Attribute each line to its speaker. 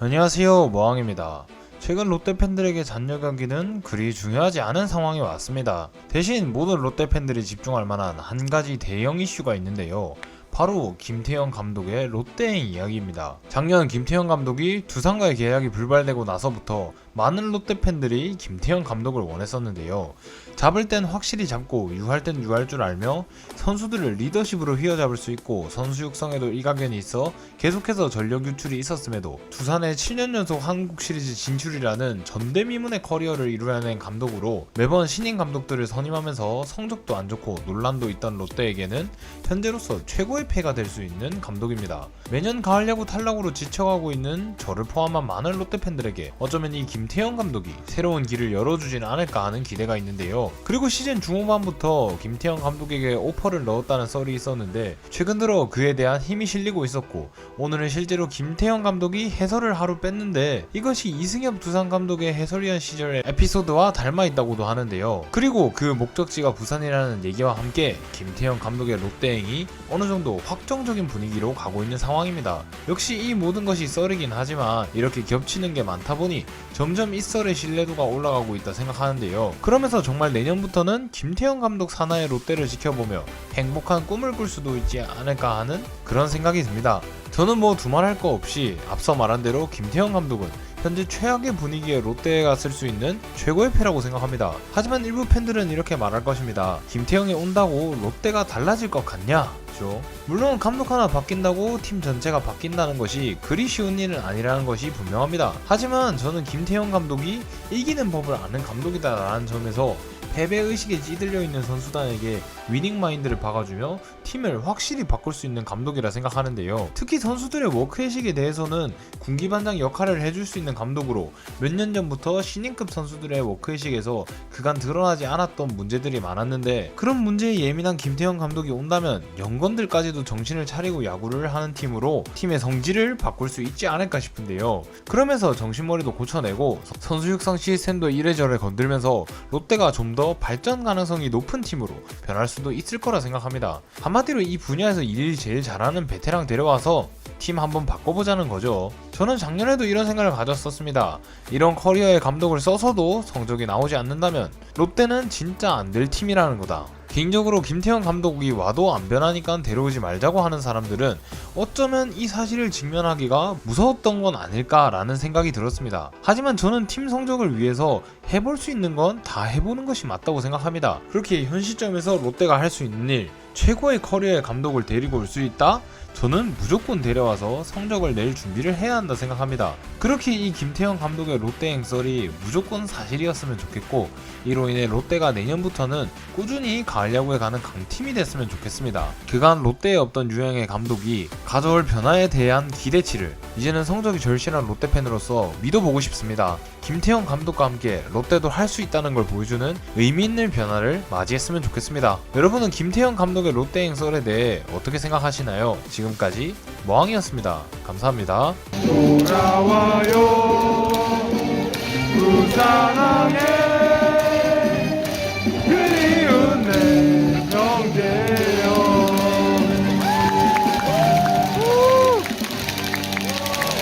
Speaker 1: 안녕하세요 모항입니다. 최근 롯데 팬들에게 잔여 경기는 그리 중요하지 않은 상황이 왔습니다. 대신 모든 롯데 팬들이 집중할 만한 한 가지 대형 이슈가 있는데요. 바로 김태형 감독의 롯데행 이야기입니다. 작년 김태형 감독이 두산과의 계약이 불발되고 나서부터 많은 롯데 팬들이 김태형 감독을 원했었는데요. 잡을 땐 확실히 잡고 유할 땐 유할 줄 알며 선수들을 리더십으로 휘어잡을 수 있고 선수 육성에도 일가견이 있어 계속해서 전력 유출이 있었음에도 두산의 7년 연속 한국 시리즈 진출이라는 전대미문의 커리어를 이루어낸 감독으로 매번 신인 감독들을 선임하면서 성적도 안 좋고 논란도 있던 롯데에게는 현재로서 최고의 패가 될 수 있는 감독입니다. 매년 가을 야구 탈락으로 지쳐가고 있는 저를 포함한 많은 롯데 팬들에게 어쩌면 이 김 태형 감독이 새로운 길을 열어주진 않을까 하는 기대가 있는데요. 그리고 시즌 중후반부터 김태형 감독에게 오퍼를 넣었다는 썰이 있었는데 최근 들어 그에 대한 힘이 실리고 있었고 오늘은 실제로 김태형 감독이 해설을 하루 뺐는데 이것이 이승엽 두산 감독의 해설위원 시절의 에피소드와 닮아 있다고도 하는데요. 그리고 그 목적지가 부산이라는 얘기와 함께 김태형 감독의 롯데행이 어느 정도 확정적인 분위기로 가고 있는 상황입니다. 역시 이 모든 것이 썰이긴 하지만 이렇게 겹치는 게 많다 보니 점 점이 썰의 신뢰도가 올라가고 있다 생각하는데요. 그러면서 정말 내년부터는 김태형 감독 산하의 롯데를 지켜보며 행복한 꿈을 꿀 수도 있지 않을까 하는 그런 생각이 듭니다. 저는 뭐 두말할 거 없이 앞서 말한 대로 김태형 감독은 현재 최악의 분위기의 롯데가 쓸 수 있는 최고의 패라고 생각합니다. 하지만 일부 팬들은 이렇게 말할 것입니다. 김태형이 온다고 롯데가 달라질 것 같냐? 죠. 물론 감독 하나 바뀐다고 팀 전체가 바뀐다는 것이 그리 쉬운 일은 아니라는 것이 분명합니다. 하지만 저는 김태형 감독이 이기는 법을 아는 감독이다라는 점에서 패배 의식에 찌들려 있는 선수단에게 위닝 마인드를 박아주며 팀을 확실히 바꿀 수 있는 감독이라 생각하는데요. 특히 선수들의 워크의식에 대해서는 군기반장 역할을 해줄 수 있는 감독으로 몇 년 전부터 신인급 선수들의 워크의식에서 그간 드러나지 않았던 문제들이 많았는데 그런 문제에 예민한 김태형 감독이 온다면 연건들까지도 정신을 차리고 야구를 하는 팀으로 팀의 성질을 바꿀 수 있지 않을까 싶은데요. 그러면서 정신머리도 고쳐내고 선수 육성 시스템도 이래저래 건들면서 롯데가 좀 더 발전 가능성이 높은 팀으로 변할 수도 있을 거라 생각합니다. 한마디로 이 분야에서 일을 제일 잘하는 베테랑 데려와서 팀 한번 바꿔보자는 거죠. 저는 작년에도 이런 생각을 가졌었습니다. 이런 커리어의 감독을 써서도 성적이 나오지 않는다면 롯데는 진짜 안 될 팀이라는 거다. 개인적으로 김태형 감독이 와도 안 변하니까 데려오지 말자고 하는 사람들은 어쩌면 이 사실을 직면하기가 무서웠던 건 아닐까라는 생각이 들었습니다. 하지만 저는 팀 성적을 위해서 해볼 수 있는 건 다 해보는 것이 맞다고 생각합니다. 그렇게 현 시점에서 롯데가 할 수 있는 일, 최고의 커리어의 감독을 데리고 올 수 있다? 저는 무조건 데려와서 성적을 낼 준비를 해야 한다 생각합니다. 그렇게 이 김태형 감독의 롯데 행설이 무조건 사실이었으면 좋겠고 이로 인해 롯데가 내년부터는 꾸준히 가을 야구에 가는 강팀이 됐으면 좋겠습니다. 그간 롯데에 없던 유형의 감독이 가져올 변화에 대한 기대치를 이제는 성적이 절실한 롯데 팬으로서 믿어보고 싶습니다. 김태형 감독과 함께 롯데도 할 수 있다는 걸 보여주는 의미 있는 변화를 맞이했으면 좋겠습니다. 여러분은 김태형 감독의 롯데 행설에 대해 어떻게 생각하시나요? 지금까지 머항이었습니다. 감사합니다.
Speaker 2: 돌아와요